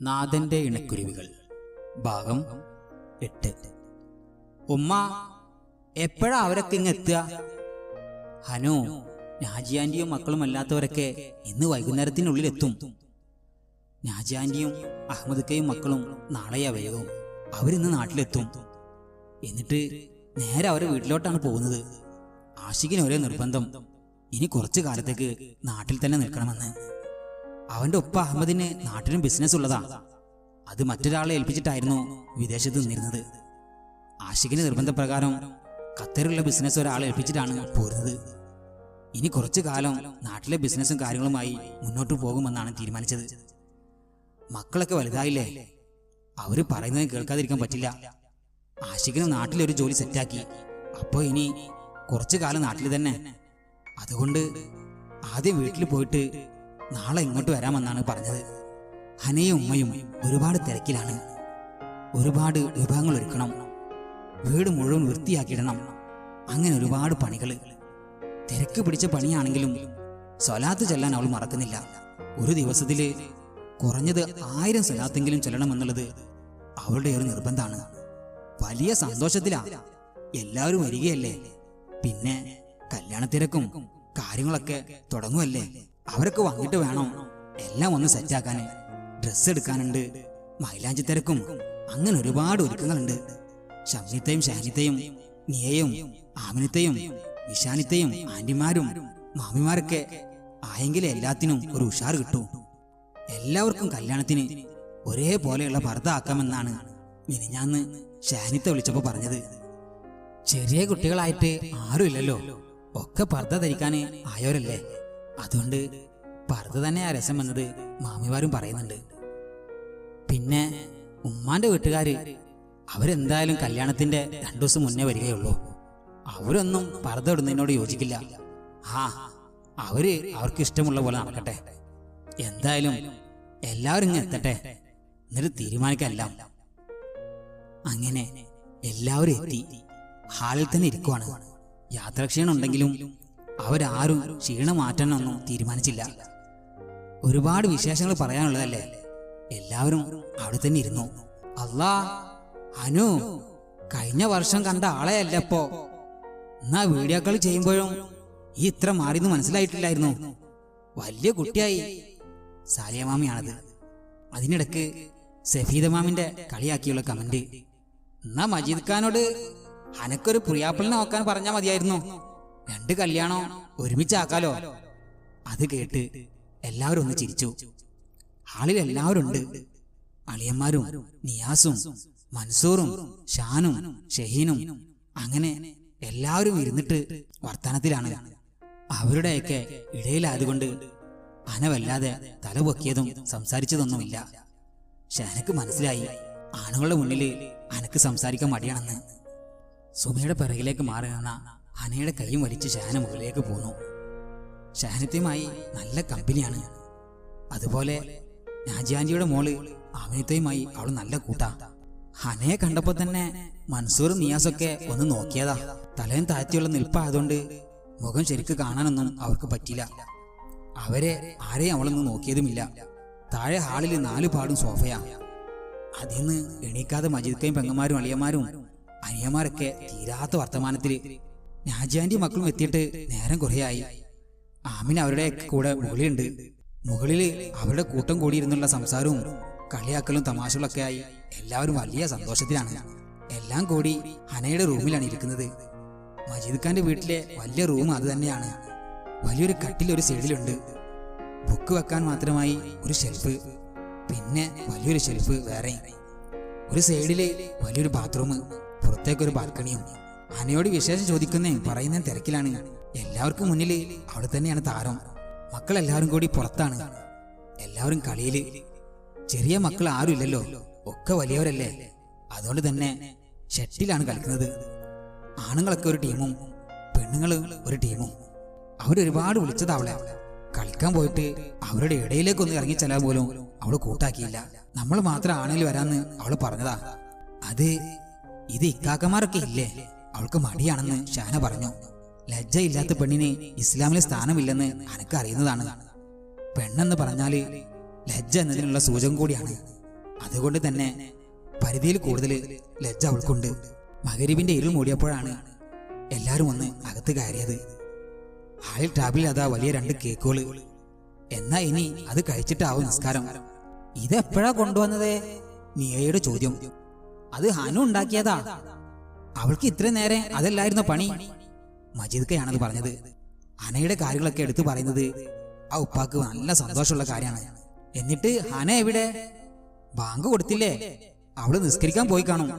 നാഥന്റെ ഇണക്കുരുവികൾ. ഭാഗം എട്ട്. ഉമ്മ എപ്പോഴാ അവരൊക്കെ ഇങ്ങ് എത്തുക? ഹനു നാജിയാന്റിയും മക്കളും അല്ലാത്തവരൊക്കെ ഇന്ന് വൈകുന്നേരത്തിനുള്ളിൽ എത്തും. നാജിയാന്റിയും അഹമ്മദ്ക്കയും മക്കളും നാളെയാ വേഗവും അവരിന്ന് നാട്ടിലെത്തും. എന്നിട്ട് നേരെ അവരെ വീട്ടിലോട്ടാണ് പോകുന്നത്. ആഷിഖിന് ഒരേ നിർബന്ധം. ഇനി കുറച്ചു കാലത്തേക്ക് നാട്ടിൽ തന്നെ നിൽക്കണമെന്ന്. അവന്റെ ഒപ്പ അഹമ്മദിന് നാട്ടിലും ബിസിനസ് ഉള്ളതാ. അത് മറ്റൊരാളെ ഏൽപ്പിച്ചിട്ടായിരുന്നു വിദേശത്ത് നിന്നിരുന്നത്. ആഷിഖിന്റെ നിർബന്ധപ്രകാരം ഖത്തറിലുള്ള ബിസിനസ് ഒരാളെ ഏൽപ്പിച്ചിട്ടാണ് പോരുന്നത്. ഇനി കുറച്ചു കാലം നാട്ടിലെ ബിസിനസ്സും കാര്യങ്ങളുമായി മുന്നോട്ട് പോകുമെന്നാണ് തീരുമാനിച്ചത്. മക്കളൊക്കെ വലുതായില്ലേ? അവർ പറയുന്നത് കേൾക്കാതിരിക്കാൻ പറ്റില്ല. ആഷിഖിന് നാട്ടിലൊരു ജോലി സെറ്റാക്കി. അപ്പോൾ ഇനി കുറച്ചു കാലം നാട്ടിൽ തന്നെ. അതുകൊണ്ട് ആദ്യം വീട്ടിൽ പോയിട്ട് നാളെ ഇങ്ങോട്ട് വരാമെന്നാണ് പറഞ്ഞത്. ഹനയും ഉമ്മയും ഒരുപാട് തിരക്കിലാണ്. ഒരുപാട് വിഭവങ്ങൾ ഒരുക്കണം. വീട് മുഴുവൻ വൃത്തിയാക്കിയിടണം. അങ്ങനെ ഒരുപാട് പണികൾ തിരക്ക് പിടിച്ച പണിയാണെങ്കിലും സ്വലാത്ത് ചെല്ലാൻ അവൾ മറക്കുന്നില്ല. ഒരു ദിവസത്തിൽ കുറഞ്ഞത് ആയിരം സ്വലാത്തെങ്കിലും ചെല്ലണമെന്നുള്ളത് അവളുടെ ഒരു നിർബന്ധമാണ്. വലിയ സന്തോഷത്തിലാ. എല്ലാവരും വരികയല്ലേ? പിന്നെ കല്യാണത്തിരക്കും കാര്യങ്ങളൊക്കെ തുടങ്ങുമല്ലേ അവരൊക്കെ വന്നിട്ട് വേണം എല്ലാം ഒന്ന് സെറ്റാക്കാൻ ഡ്രസ്സ് എടുക്കാനുണ്ട് മൈലാഞ്ചി തിരക്കും അങ്ങനെ ഒരുപാട് ഒരുക്കങ്ങളുണ്ട്. ഷംനിത്തയും ഷാനിത്തയും നിയയും ആമിനത്തെയും വിശാനിത്തയും ആന്റിമാരും മാമിമാരൊക്കെ ആയെങ്കിലും എല്ലാത്തിനും ഒരു ഉഷാർ കിട്ടൂ. എല്ലാവർക്കും കല്യാണത്തിന് ഒരേപോലെയുള്ള ഭർത്ത ആക്കാമെന്നാണ് മിനിഞ്ഞാന്ന് ഷാനിത്ത വിളിച്ചപ്പോ പറഞ്ഞത്. ചെറിയ കുട്ടികളായിട്ട് ആരുമില്ലല്ലോ. ഒക്കെ പർദ്ദ ധരിക്കാൻ ആയോരല്ലേ അതുകൊണ്ട് പറത് തന്നെ ആ രസം എന്നത് മാമിമാരും പറയുന്നുണ്ട്. പിന്നെ ഉമ്മാന്റെ വീട്ടുകാര് അവരെന്തായാലും കല്യാണത്തിന്റെ രണ്ടു ദിവസം മുന്നേ വരികയുള്ളൂ. അവരൊന്നും പർദ്ദ ഇടുന്നതിനോട് യോജിക്കില്ല. ആ അവർ അവർക്ക് ഇഷ്ടമുള്ള പോലെ നടക്കട്ടെ. എന്തായാലും എല്ലാവരും ഇങ്ങനെ എത്തട്ടെ. എന്നിട്ട് തീരുമാനിക്കല്ല. അങ്ങനെ എല്ലാവരും എത്തി. ഹാളിൽ തന്നെ ഇരിക്കുവാണ്. യാത്രാക്ഷീണം ഉണ്ടെങ്കിലും അവരാരും ക്ഷീണം മാറ്റാനൊന്നും തീരുമാനിച്ചില്ല. ഒരുപാട് വിശേഷങ്ങൾ പറയാനുള്ളതല്ലേ? എല്ലാവരും അവിടെ തന്നെ ഇരുന്നു. അല്ലാ അനു കഴിഞ്ഞ വർഷം കണ്ട ആളെയല്ല ഇപ്പോ എന്നാ വീഡിയോ കോൾ ചെയ്യുമ്പോഴും ഈ ഇത്ര മാറിയെന്ന് മനസ്സിലായിട്ടില്ലായിരുന്നു. വലിയ കുട്ടിയായി. സാലിയ മാമിയാണത്. അതിനിടക്ക് സഫീദ മാമിന്റെ കളിയാക്കിയുള്ള കമന്റ്. എന്നാ മജീദ് ഖാനോട് അനക്കൊരു പ്രിയാപ്പിളിനെ നോക്കാൻ പറഞ്ഞാൽ മതിയായിരുന്നു. രണ്ട് കല്യാണം ഒരുമിച്ചാക്കാലോ? അത് കേട്ട് എല്ലാവരും ഒന്ന് ചിരിച്ചു. ഹാളിൽ എല്ലാവരും ഉണ്ട് അളിയന്മാരും നിയാസും മൻസൂറും ഷാനും ഷഹീനും അങ്ങനെ എല്ലാവരും ഇരുന്നിട്ട് വർത്തനത്തിലാണ്. അവരുടെയൊക്കെ ഇടയിലായതുകൊണ്ട് അനവല്ലാതെ തല പൊക്കിയതും സംസാരിച്ചതൊന്നുമില്ല. ഷാനക്ക് മനസ്സിലായി ആണുങ്ങളുടെ മുന്നിൽ അനക്ക് സംസാരിക്കാൻ മടിയാണെന്ന്. സുമയുടെ പിറകിലേക്ക് മാറി നിന്ന ഹനയുടെ കൈ വലിച്ച് ഷാന മുകളിലേക്ക് പോന്നു. ഷാനത്തെയുമായി നല്ല കമ്പനിയാണ്. അതുപോലെ നാജിയാൻജിയുടെ മോൾ അവനത്തെയുമായി അവൾ നല്ല കൂട്ടാ. ഹനയെ കണ്ടപ്പോ തന്നെ മൻസൂറും നിയാസൊക്കെ ഒന്ന് നോക്കിയതാ. തലയും താഴ്ത്തിയുള്ള നിൽപ്പായതുകൊണ്ട് മുഖം ശരിക്ക് കാണാനൊന്നും അവർക്ക് പറ്റില്ല അവരെ ആരെയും അവളൊന്നും നോക്കിയതുമില്ല. താഴെ ഹാളിൽ നാലു പാടും സോഫയാ. അതിന്ന് എണീക്കാതെ മജീദ്ക്കയും പെങ്ങന്മാരും അളിയന്മാരും അനിയന്മാരൊക്കെ തീരാത്ത വർത്തമാനത്തിൽ നാജിയാന്റി മക്കളും എത്തിയിട്ട് നേരം കുറേയായി. ആമിൻ അവരുടെ കൂടെ മുകളിലുണ്ട്. മുകളിൽ അവരുടെ കൂട്ടം കൂടിയിരുന്നുള്ള സംസാരവും കളിയാക്കലും തമാശകളൊക്കെ ആയി എല്ലാവരും വലിയ സന്തോഷത്തിലാണ്. എല്ലാം കൂടി ഹനയുടെ റൂമിലാണ് ഇരിക്കുന്നത്. മജീദ് ഖാന്റെ വീട്ടിലെ വലിയ റൂം അത് തന്നെയാണ്. വലിയൊരു കട്ടിൽ ഒരു സൈഡിലുണ്ട്. ബുക്ക് വെക്കാൻ മാത്രമായി ഒരു ഷെൽഫ് പിന്നെ വലിയൊരു ഷെൽഫ് വേറെ. ഒരു സൈഡിൽ വലിയൊരു ബാത്റൂം പുറത്തേക്കൊരു ബാൽക്കണിയും. അനയോട് വിശേഷം ചോദിക്കുന്നേ പറയുന്ന തിരക്കിലാണ്. എല്ലാവർക്കും മുന്നിൽ അവിടെ തന്നെയാണ് താരം. മക്കളെല്ലാവരും കൂടി പുറത്താണ്. എല്ലാവരും കളിയിൽ. ചെറിയ മക്കൾ ആരും ഇല്ലല്ലോ ഒക്കെ വലിയവരല്ലേ. അതുകൊണ്ട് തന്നെ ഷട്ടിലാണ് കളിക്കുന്നത്. ആണുങ്ങളൊക്കെ ഒരു ടീമും പെണ്ണുങ്ങൾ ഒരു ടീമും. അവരൊരുപാട് വിളിച്ചത് അവളെ. കളിക്കാൻ പോയിട്ട് അവരുടെ ഇടയിലേക്കൊന്ന് ഇറങ്ങിച്ചെല്ലാൻ പോലും അവൾ കൂട്ടാക്കിയില്ല. നമ്മൾ മാത്രം ആണെങ്കിൽ വരാന്ന് അവൾ പറഞ്ഞതാ. അത് ഇത് ഇക്കാക്കന്മാരൊക്കെ ഇല്ലേ? അവൾക്ക് മടിയാണെന്ന് ഷാന പറഞ്ഞു. ലജ്ജയില്ലാത്ത പെണ്ണിന് ഇസ്ലാമിലെ സ്ഥാനമില്ലെന്ന് അനക്ക് അറിയുന്നതാണ്. പെണ്ണെന്ന് പറഞ്ഞാൽ ലജ്ജ എന്നതിനുള്ള സൂചകം കൂടിയാണ്. അതുകൊണ്ട് തന്നെ പരിധിയിൽ കൂടുതൽ ലജ്ജ അവൾക്കുണ്ട്. മകരീബിന്റെ ഇരുൾ മൂടിയപ്പോഴാണ് എല്ലാവരും ഒന്ന് അകത്ത് കയറിയത്. ഹാളിൽ ടാബിൽ അതാ വലിയ രണ്ട് കേക്കുകൾ എന്നാ ഇനി അത് കഴിച്ചിട്ടാവും നിസ്കാരം. ഇതെപ്പോഴാ കൊണ്ടുവന്നത്? നിയയുടെ ചോദ്യം. അത് ഹനു ഉണ്ടാക്കിയതാ. അവൾക്ക് ഇത്രയും നേരെ അതല്ലായിരുന്നു പണി? മജീദ്ക്കയാണത് പറഞ്ഞത്. അനയുടെ കാര്യങ്ങളൊക്കെ എടുത്തു പറയുന്നത് ആ ഉപ്പാക്ക് നല്ല സന്തോഷമുള്ള കാര്യമാണ്. എന്നിട്ട് ഹന എവിടെ? ബാങ്ക് കൊടുത്തില്ലേ? അവൾ നിസ്കരിക്കാൻ പോയി കാണും.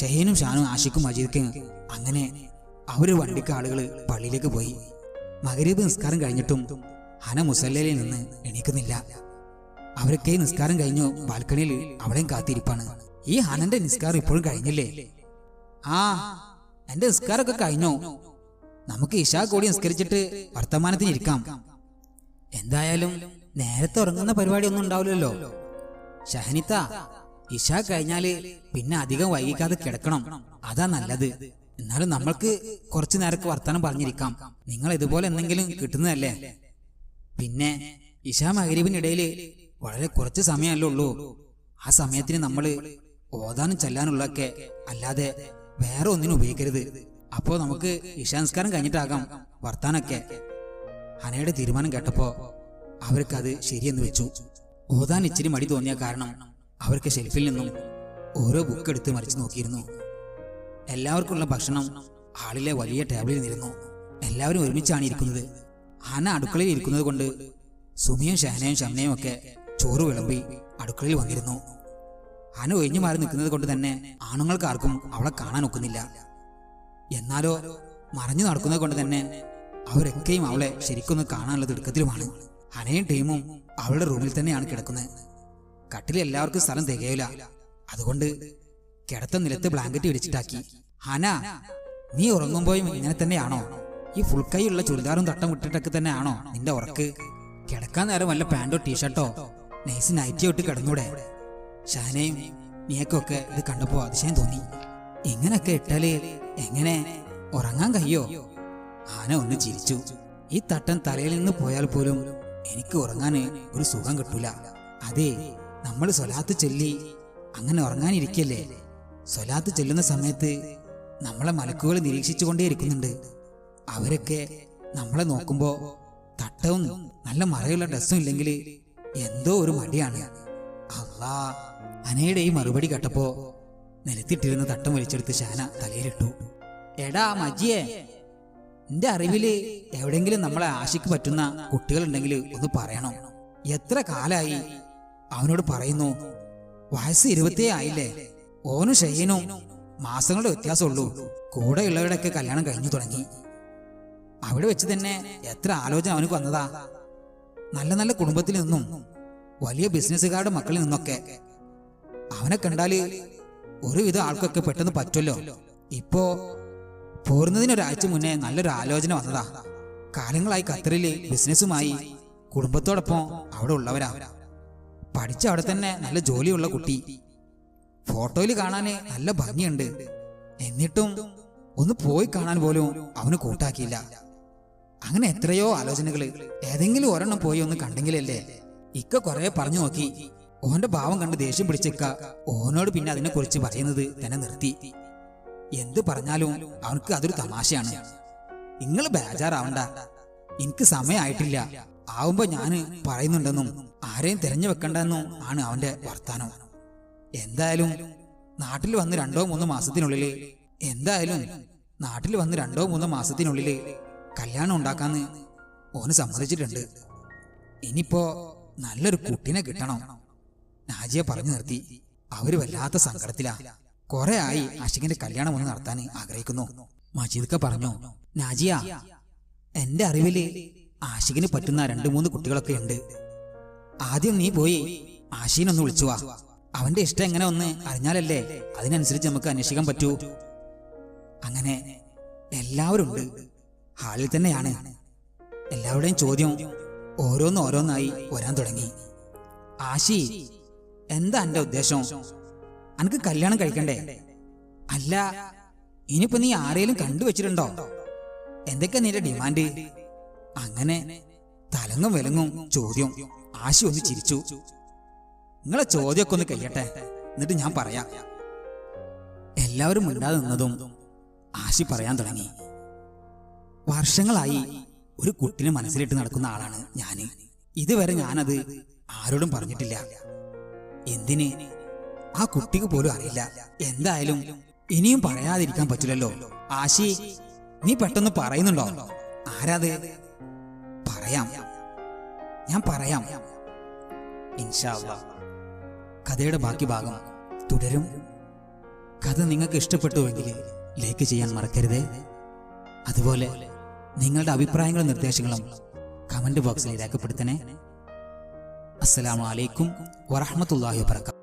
ഷഹീനും ഷാനും ആഷിക്കും മജീദ്ക്കും അങ്ങനെ അവർ വണ്ടിക്ക് ആളുകൾ പള്ളിയിലേക്ക് പോയി. മകരീബ് നിസ്കാരം കഴിഞ്ഞിട്ടും ഹന മുസല്ലയിൽ നിന്ന് എണീക്കുന്നില്ല. അവരൊക്കെ നിസ്കാരം കഴിഞ്ഞു ബാൽക്കണിയിൽ അവളെയും കാത്തിരിപ്പാണ്. ഈ ഹനന്റെ നിസ്കാരം ഇപ്പോഴും കഴിഞ്ഞില്ലേ? ആ എന്റെ നിസ്കാരമൊക്കെ കഴിഞ്ഞോ. നമുക്ക് ഇഷാ കൂടി നിസ്കരിച്ചിട്ട് വർത്തമാനത്തിന് ഇരിക്കാം. എന്തായാലും നേരത്തെ ഉറങ്ങുന്ന പരിപാടി ഒന്നും ഉണ്ടാവില്ലല്ലോ. ഷഹനിത്ത ഇഷ കഴിഞ്ഞാൽ പിന്നെ അധികം വൈകിക്കാതെ കിടക്കണം. അതാ നല്ലത്. എന്നാലും നമ്മൾക്ക് കുറച്ചു നേരക്ക് വർത്തമാനം പറഞ്ഞിരിക്കാം. നിങ്ങൾ ഇതുപോലെ എന്തെങ്കിലും കിട്ടുന്നതല്ലേ? പിന്നെ ഇഷാ മഹരീബിനിടയിൽ വളരെ കുറച്ച് സമയമല്ലേ ഉള്ളൂ. ആ സമയത്തിന് നമ്മൾ ഓതാനും ചെല്ലാനുള്ളതൊക്കെ അല്ലാതെ വേറെ ഒന്നിനും ഉപയോഗിക്കരുത്. അപ്പോ നമുക്ക് ഇഷാനസ്കാരം കഴിഞ്ഞിട്ടാകാം വർത്താനൊക്കെ. ഹനയുടെ തീരുമാനം കേട്ടപ്പോ അവർക്ക് അത് ശരിയെന്ന് വെച്ചു. ഓതാൻ ഇച്ചിരി മടി തോന്നിയ കാരണം അവർക്ക് ഷെൽഫിൽ നിന്നും ഓരോ ബുക്ക് എടുത്ത് മറിച്ച് നോക്കിയിരുന്നു. എല്ലാവർക്കുള്ള ഭക്ഷണം ഹാളിലെ വലിയ ടേബിളിൽ നിന്നിരുന്നു. എല്ലാവരും ഒരുമിച്ചാണ് ഇരിക്കുന്നത്. ഹന അടുക്കളയിൽ ഇരിക്കുന്നത് കൊണ്ട് സുമിയും ഷഹനയും ഷംനയും ഒക്കെ ചോറ് വിളമ്പി അടുക്കളയിൽ വന്നിരുന്നു. ഹന ഒഴിഞ്ഞു മാറി നിൽക്കുന്നത് കൊണ്ട് തന്നെ ആണുങ്ങൾക്ക് ആർക്കും അവളെ കാണാൻ ഒക്കുന്നില്ല. എന്നാലോ മറഞ്ഞു നടക്കുന്നത് കൊണ്ട് തന്നെ അവരൊക്കെയും അവളെ ശരിക്കൊന്ന് കാണാനുള്ള തിടുക്കത്തിലുമാണ്. അനയും ടീമും അവളുടെ റൂമിൽ തന്നെയാണ് കിടക്കുന്നത്. കട്ടിൽ എല്ലാവർക്കും സ്ഥലം തികയില്ല അതുകൊണ്ട് കിടത്ത നിലത്ത് ബ്ലാങ്കറ്റ് വിരിച്ചിട്ടാക്കി ഹന നീ ഉറങ്ങുമ്പോഴും ഇങ്ങനെ തന്നെയാണോ? ഈ ഫുൾ കൈയുള്ള ചുരിദാറും തട്ടം വിട്ടിട്ടൊക്കെ തന്നെയാണോ നിന്റെ ഉറക്ക്? കിടക്കാൻ നേരം വല്ല പാന്റോ ടീഷർട്ടോ? നൈസ് നൈറ്റിയോ കിടന്നൂടെ. ഷാനയും നീക്കൊക്കെ ഇത് കണ്ടപ്പോ അതിശയം തോന്നി. ഇങ്ങനൊക്കെ ഇട്ടാൽ എങ്ങനെ ഉറങ്ങാൻ കഴിയോ? ആന ഒന്ന് ചിരിച്ചു. ഈ തട്ടൻ തലയിൽ നിന്ന് പോയാൽ പോലും എനിക്ക് ഉറങ്ങാൻ ഒരു സുഖം കിട്ടൂല. അതെ നമ്മൾ സ്വലാത്ത് ചൊല്ലി അങ്ങനെ ഉറങ്ങാനിരിക്കല്ലേ? സ്വലാത്ത് ചൊല്ലുന്ന സമയത്ത് നമ്മളെ മലക്കുകൾ നിരീക്ഷിച്ചുകൊണ്ടേ ഇരിക്കുന്നുണ്ട്. അവരൊക്കെ നമ്മളെ നോക്കുമ്പോ തട്ടവും നല്ല മറയുള്ള ഡ്രസ്സും ഇല്ലെങ്കിൽ എന്തോ ഒരു മടിയാണ്. അല്ലാ അനയുടെ ഈ മറുപടി കേട്ടപ്പോ നിലത്തിട്ടിരുന്ന തട്ടം വലിച്ചെടുത്ത് ഷാന തലയിലിട്ടു. എടാ മജിയെ എന്റെ അറിവിൽ എവിടെങ്കിലും നമ്മളെ ആശിക്ക് പറ്റുന്ന കുട്ടികളുണ്ടെങ്കിൽ ഒന്ന് പറയണം. എത്ര കാലായി അവനോട് പറയുന്നു വയസ്സ് ഇരുപത്തേ ആയില്ലേ? ഓനും ഷെയ്നും മാസങ്ങളുടെ വ്യത്യാസമുള്ളൂ. കൂടെയുള്ളവരുടെയൊക്കെ കല്യാണം കഴിഞ്ഞു തുടങ്ങി. അവിടെ വെച്ച് തന്നെ എത്ര ആലോചന അവനക്ക് വന്നതാ. നല്ല നല്ല കുടുംബത്തിൽ നിന്നും വലിയ ബിസിനസ്സുകാരുടെ മക്കളിൽ നിന്നൊക്കെ. അവനെ കണ്ടാൽ ഒരുവിധ ആൾക്കൊക്കെ പെട്ടെന്ന് പറ്റുമല്ലോ. ഇപ്പോ പോരുന്നതിനൊരാഴ്ച മുന്നേ നല്ലൊരു ആലോചന വന്നതാ. കാലങ്ങളായി ഖത്തറിൽ ബിസിനസ്സുമായി കുടുംബത്തോടൊപ്പം അവിടെ ഉള്ളവരാ. പഠിച്ച അവിടെ തന്നെ നല്ല ജോലിയുള്ള കുട്ടി. ഫോട്ടോയിൽ കാണാന് നല്ല ഭംഗിയുണ്ട്. എന്നിട്ടും ഒന്ന് പോയി കാണാൻ പോലും അവന് കൂട്ടാക്കിയില്ല. അങ്ങനെ എത്രയോ ആലോചനകൾ ഏതെങ്കിലും ഒരെണ്ണം പോയി ഒന്ന് കണ്ടെങ്കിലല്ലേ ഇക്ക കുറെ പറഞ്ഞു നോക്കി. ഓന്റെ ഭാവം കണ്ട് ദേഷ്യം പിടിച്ചിക്ക. ഓനോട് പിന്നെ അതിനെ കുറിച്ച് പറയുന്നത് തന്നെ നിർത്തി. എന്ത് പറഞ്ഞാലും അവനക്ക് അതൊരു തമാശയാണ്. നിങ്ങൾ ബേജാറാവണ്ട. എനിക്ക് സമയമായിട്ടില്ല ആവുമ്പോ ഞാൻ പറയുന്നുണ്ടെന്നും ആരെയും തിരഞ്ഞു വെക്കണ്ടെന്നും ആണ് അവന്റെ വർത്താനം. എന്തായാലും നാട്ടിൽ വന്ന് രണ്ടോ മൂന്നോ മാസത്തിനുള്ളിൽ എന്തായാലും നാട്ടിൽ വന്ന് രണ്ടോ മൂന്നോ മാസത്തിനുള്ളിൽ കല്യാണം ഉണ്ടാക്കാന്ന് ഓന് സമ്മതിച്ചിട്ടുണ്ട്. ഇനിയിപ്പോ നല്ലൊരു കുട്ടിനെ കിട്ടണം. നാജിയെ പറഞ്ഞു നിർത്തി. അവർ വല്ലാത്ത സങ്കടത്തിലാ. കുറെ ആയി ആഷിഖിന്റെ കല്യാണം ഒന്ന് നടത്താൻ ആഗ്രഹിക്കുന്നു. മജീദ്ക്ക പറഞ്ഞു നാജിയ എന്റെ അറിവിൽ ആഷിഖിന് പറ്റുന്ന രണ്ടു മൂന്ന് കുട്ടികളൊക്കെ ഉണ്ട്. ആദ്യം നീ പോയി ആശീനൊന്ന് വിളിച്ചു വാ. അവന്റെ ഇഷ്ടം എങ്ങനെ ഒന്ന് അറിഞ്ഞാലല്ലേ അതിനനുസരിച്ച് നമുക്ക് അന്വേഷിക്കാൻ പറ്റൂ. അങ്ങനെ എല്ലാവരും ഉണ്ട്. ഹാളിൽ തന്നെയാണ്. എല്ലാവരുടെയും ചോദ്യം ഓരോന്ന് ഓരോന്നായി വരാൻ തുടങ്ങി. ആശി എന്താ എന്റെ ഉദ്ദേശം? അനക്ക് കല്യാണം കഴിക്കണ്ടേ? അല്ല ഇനിയിപ്പോ നീ ആരെയും കണ്ടുവച്ചിട്ടുണ്ടോ എന്തൊക്കെ നിന്റെ ഡിമാൻഡ്? അങ്ങനെ തലങ്ങും വിലങ്ങും ചോദ്യം ആശി ഒന്ന് ചിരിച്ചു. നിങ്ങളെ ചോദ്യമൊക്കെ ഒന്ന് കഴിയട്ടെ എന്നിട്ട് ഞാൻ പറയാം. എല്ലാവരും മിണ്ടാതെ നിന്നതും ആശി പറയാൻ തുടങ്ങി. വർഷങ്ങളായി ഒരു കുട്ടിനെ മനസ്സിലിട്ട് നടക്കുന്ന ആളാണ് ഞാൻ ഇതുവരെ ഞാനത് ആരോടും പറഞ്ഞിട്ടില്ല. എന്തിന്? ആ കുട്ടിക്ക് പോലും അറിയില്ല. എന്തായാലും ഇനിയും പറയാതിരിക്കാൻ പറ്റില്ലല്ലോ. ആശി നീ പെട്ടെന്ന് പറയുന്നുണ്ടോ? ആരാത്? പറയാം. ഞാൻ പറയാം. ഇൻഷാ അല്ലാ. കഥയുടെ ബാക്കി ഭാഗം തുടരും. കഥ നിങ്ങൾക്ക് ഇഷ്ടപ്പെട്ടുവെങ്കിൽ ലൈക്ക് ചെയ്യാൻ മറക്കരുത്. അതുപോലെ നിങ്ങളുടെ അഭിപ്രായങ്ങളും നിർദ്ദേശങ്ങളും കമന്റ് ബോക്സിൽ രേഖപ്പെടുത്തണേ. അസ്സലാമു അലൈക്കും വറഹ്മത്തുള്ളാഹി വബറകാതുഹു